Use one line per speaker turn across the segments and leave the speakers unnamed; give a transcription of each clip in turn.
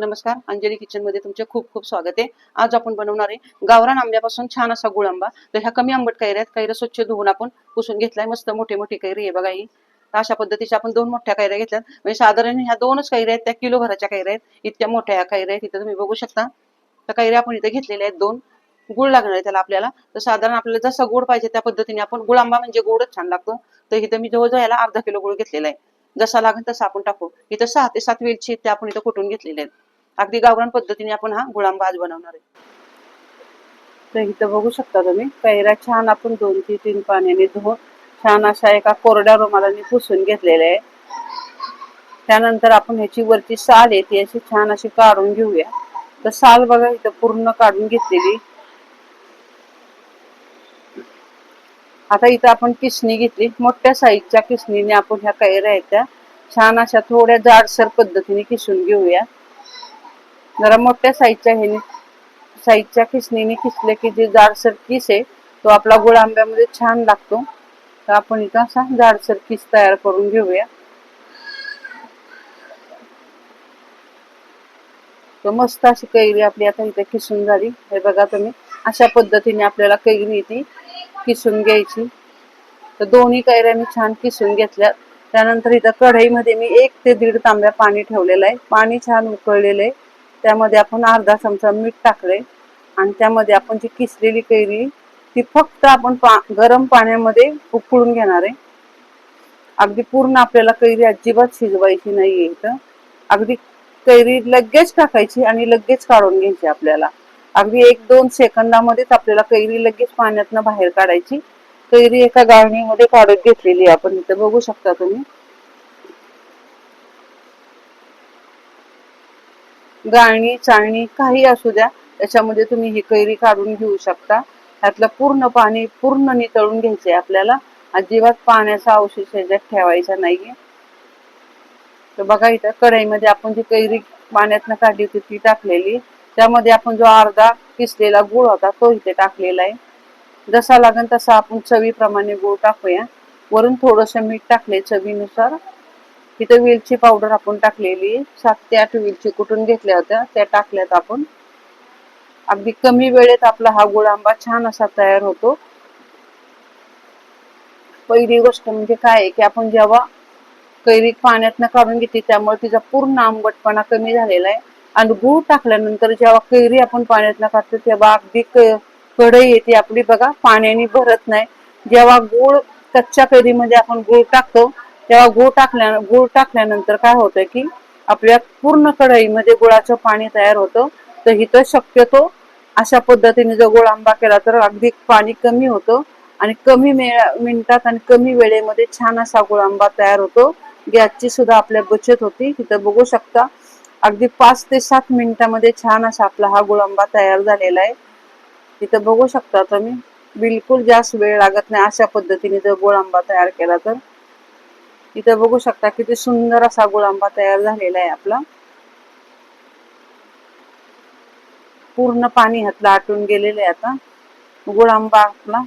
नमस्कार अंजली किचनमध्ये तुमचे खूप खूप स्वागत आहे. आज आपण बनवणार आहे गावरान आंब्यापासून छान असा गुळ आंबा. तर ह्या कमी आंबट कैऱ्या आहेत कैऱ्या स्वच्छ धुवून आपण पुसून घेतलाय. मस्त मोठे मोठे कैरी आहे बघा ही. अशा पद्धतीच्या आपण दोन मोठ्या कैऱ्या घेतल्यात. म्हणजे साधारण ह्या दोनच कैऱ्या आहेत त्या किलो भराच्या कैऱ्या आहेत. इतक्या मोठ्या ह्या कैऱ्या आहेत इथं तुम्ही बघू शकता. त्या कैऱ्या आपण इथे घेतलेल्या आहेत दोन गुळ लागणार आहे त्याला आपल्याला. तर साधारण आपल्याला जसा गोड पाहिजे त्या पद्धतीने आपण गुळ आंबा म्हणजे गोडच छान लागतो. तर इथं मी जवळजवळ याला अर्धा किलो गुळ घेतलेला आहे. जसा लागेल तसा आपण टाकू. इथं सहा ते सात वेलची ते आपण इथं कुटून घेतलेले आहेत. अगदी गावरान पद्धतीने आपण हा गुळांबा आज बनवणार आहे. तर इथं बघू शकता तुम्ही कैऱ्या छान आपण दोन ते तीन पाण्याने धुवून छान अशा एका कोरड्या रुमालाने पुसून घेतलेल्या आहे त्यानंतर आपण ह्याची वरची साल आहे ती अशी छान अशी काढून घेऊया. तर साल बघा इथं पूर्ण काढून घेतलेली. आता इथं आपण किसणी घेतली. मोठ्या साईजच्या किसणीने आपण ह्या कैऱ्या आहेत त्या छान अशा थोड्या जाडसर पद्धतीने किसून घेऊया. जरा मोठ्या साईजच्या ह्याने साईजच्या खिसणीने खिसले की जे जाडसर किस आहे तो आपला गुळ आंब्यामध्ये छान लागतो. तर आपण इथं असा जाडसर किस तयार करून घेऊया. तर मस्त अशी कैरी आपली आता इथे किसून झाली. हे बघा तुम्ही अशा पद्धतीने आपल्याला कैरी ती किसून घ्यायची. तर दोन्ही कैऱ्या मी छान किसून घेतल्या त्यानंतर इथं कढईमध्ये मी एक ते दीड तांब्या पाणी ठेवलेलं आहे. पाणी छान उकळलेलं आहे. त्यामध्ये आपण अर्धा चमचा मीठ टाकले आणि त्यामध्ये आपण जी किसलेली कैरी ती फक्त आपण पा गरम पाण्यामध्ये उकळून घेणार आहे. अगदी पूर्ण आपल्याला कैरी अजिबात शिजवायची नाहीये इथं. अगदी कैरी लगेच टाकायची आणि लगेच काढून घ्यायची आपल्याला. अगदी एक दोन सेकंदामध्येच आपल्याला कैरी लगेच पाण्यातनं बाहेर काढायची. कैरी एका गाळणीमध्ये काढून घेतलेली आहे आपण. इथं बघू शकता तुम्ही. गाळणी चाळणी काही असू द्या त्याच्यामध्ये तुम्ही ही कैरी काढून घेऊ शकता. त्यातलं पूर्ण पाणी पूर्ण नितळून घ्यायचंय आपल्याला. अजिबात पाण्याचा अवशेष याच्यात ठेवायचा नाहीये. तर बघा इथं कढईमध्ये आपण जी कैरी पाण्यातनं काढली होती ती टाकलेली. त्यामध्ये आपण जो अर्धा किसलेला गुळ होता तो इथे टाकलेला आहे. जसा लागेल तसा आपण चवीप्रमाणे गुळ टाकूया. वरून थोडंसं मीठ टाकले चवीनुसार. तिथं वेलची पावडर आपण टाकलेली. सात ते आठ वेलची कुठून घेतल्या होत्या त्या टाकल्यात आपण. अगदी कमी वेळेत आपला हा गुळ आंबा छान असा तयार होतो. पहिली गोष्ट म्हणजे काय आहे की आपण जेव्हा कैरी पाण्यातनं काढून घेतली त्यामुळे तिचा पूर्ण आंबटपणा कमी झालेला आहे. आणि गूळ टाकल्यानंतर जेव्हा कैरी आपण पाण्यातनं काढतो तेव्हा अगदी क- कढई येते आपली बघा पाण्याने भरत नाही. जेव्हा गूळ कच्च्या कैरीमध्ये आपण गूळ टाकतो तेव्हा गूळ टाकल्या गूळ टाकल्यानंतर काय होतं की आपल्या पूर्ण कढईमध्ये गुळाचं पाणी तयार होतं. तर इथं शक्यतो अशा पद्धतीने जर गोळ आंबा केला तर अगदी पाणी कमी होतं आणि कमी मे- मिनिटात आणि कमी वेळेमध्ये छान असा गोळ आंबा तयार होतो. गॅसची सुद्धा आपल्या बचत होती. तिथं बघू शकता अगदी पाच ते सात मिनिटामध्ये छान असा आपला हा गोळ आंबा तयार झालेला आहे. तिथं बघू शकता तुम्ही बिलकुल जास्त वेळ लागत नाही अशा पद्धतीने जर गोळ आंबा तयार केला तर. इथं बघू शकता किती सुंदर असा गुळांबा तयार झालेला आहे आपला. पूर्ण पाणी हातला आटून गेलेलं आहे आता. गुळांबा आपला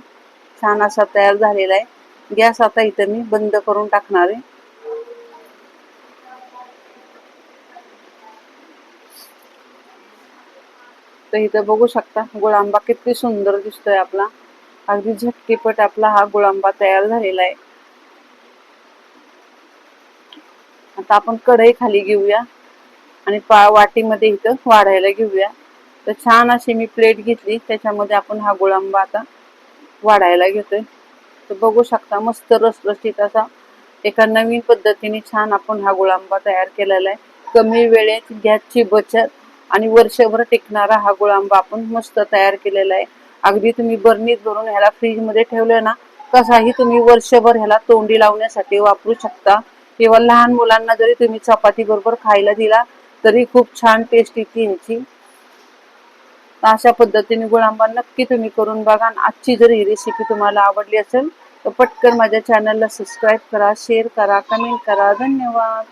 छान असा तयार झालेला आहे. गॅस आता इथं मी बंद करून टाकणार आहे. तर इथं बघू शकता गुळांबा किती सुंदर दिसतोय आपला. अगदी झटकीपट आपला हा गुळांबा तयार झालेला आहे. आता आपण कढई खाली घेऊया आणि पा वाटीमध्ये इथं वाढायला घेऊया. तर छान अशी मी प्लेट घेतली त्याच्यामध्ये आपण हा गुळांबा आता वाढायला घेतोय. तर बघू शकता मस्त रसरशीत असा एका नवीन पद्धतीने छान आपण हा गुळांबा तयार केलेला आहे. कमी वेळेत गॅसची बचत आणि वर्षभर टिकणारा हा गुळांबा आपण मस्त तयार केलेला आहे. अगदी तुम्ही बर्नीत भरून ह्याला फ्रीजमध्ये ठेवलं ना कसाही तुम्ही वर्षभर ह्याला तोंडी लावण्यासाठी वापरू शकता. किंवा लहान मुलांना जरी तुम्ही चपाती बरोबर खायला दिला तरी खूप छान टेस्ट येते यांची. अशा पद्धतीने गुळांबा नक्की तुम्ही करून बघा आणि आजची जर ही रेसिपी तुम्हाला आवडली असेल तर पटकन माझ्या चॅनलला सबस्क्राईब करा शेअर करा कमेंट करा. धन्यवाद.